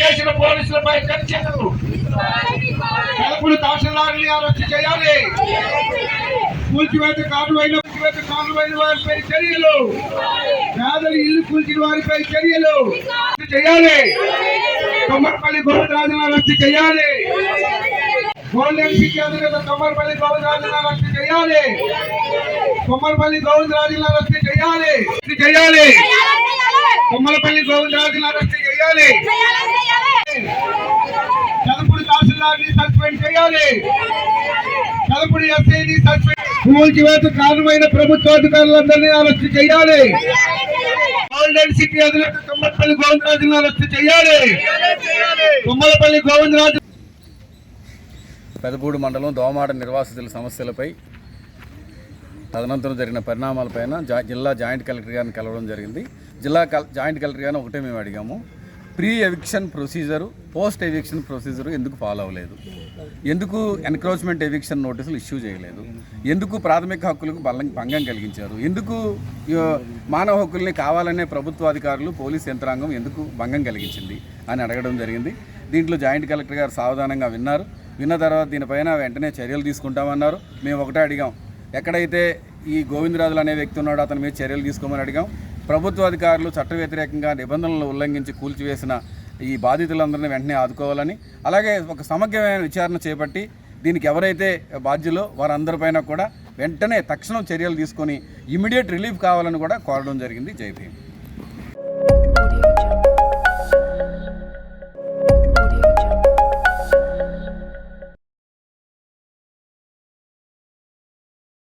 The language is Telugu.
చేసిన పోలీసులపై చర్చలు కలపుడు తహసీల్దారుని అరెస్ట్ చేయాలి. కూల్చివేత కారణమైన కూల్చివేత కారణమైన వారిపై చర్యలు. పేదలు ఇల్లు కూల్చిన వారిపై చర్యలు. చేయాలి. కొమ్మర్పల్లి గోవిందరాజును అరెస్ట్ చేయాలి. గోల్డెన్ సిటీ అధినేత కొమ్మర్పల్లి గోవిందరాజును అరెస్ట్ చేయాలి. కొమ్మర్పల్లి గోవిందరాజును అరెస్ట్ చేయాలి. చేయాలి. కొమ్మలపల్లి గోవిందరాజును అరెస్ట్ చేయాలి. చదపుడు తహసీల్దార్ని సస్పెండ్ చేయాలి. చదపుడు ఎస్ఐని సస్పెండ్ కూల్చివేత కారణమైన ప్రభుత్వాధికారులందరినీ అరెస్ట్ చేయాలి. గోల్డెన్ సిటీ అధినేత గోవిందరాజును అరెస్ట్ చేయాలి. కొమ్మలపల్లి గోవిందరాజు పెదపూడి మండలం దోమాడ నిర్వాసితుల సమస్యలపై తదనంతరం జరిగిన పరిణామాలపైన జా జిల్లా జాయింట్ కలెక్టర్ గారిని కలవడం జరిగింది. జిల్లా కల్ జాయింట్ కలెక్టర్ గారిని ఒకటే మేము అడిగాము. Pre eviction procedure post eviction procedure ఎందుకు ఫాలో అవ్వలేదు? ఎందుకు ఎన్క్రోచ్మెంట్ ఎవిక్షన్ నోటీసులు ఇష్యూ చేయలేదు? ఎందుకు ప్రాథమిక హక్కులకు బలం భంగం కలిగించారు? ఎందుకు మానవ హక్కుల్ని కావాలనే ప్రభుత్వ అధికారులు పోలీస్ యంత్రాంగం ఎందుకు భంగం కలిగించింది అని అడగడం జరిగింది. దీంట్లో జాయింట్ కలెక్టర్ గారు సావధానంగా విన్నారు. విన్న తర్వాత దీనిపైన వెంటనే చర్యలు తీసుకుంటామన్నారు. మేము ఒకటే అడిగాం. ఎక్కడైతే ఈ గోవిందరాజులు అనే వ్యక్తి ఉన్నాడో అతని మీద చర్యలు తీసుకోమని అడిగాం. ప్రభుత్వ అధికారులు చట్ట వ్యతిరేకంగా నిబంధనలు ఉల్లంఘించి కూల్చివేసిన ఈ బాధితులందరినీ వెంటనే ఆదుకోవాలని అలాగే ఒక సమగ్రమైన విచారణ చేపట్టి దీనికి ఎవరైతే బాధ్యులో వారందరిపైన కూడా వెంటనే తక్షణం చర్యలు తీసుకొని ఇమీడియట్ రిలీఫ్ కావాలని కూడా కోరడం జరిగింది జై భీమ్.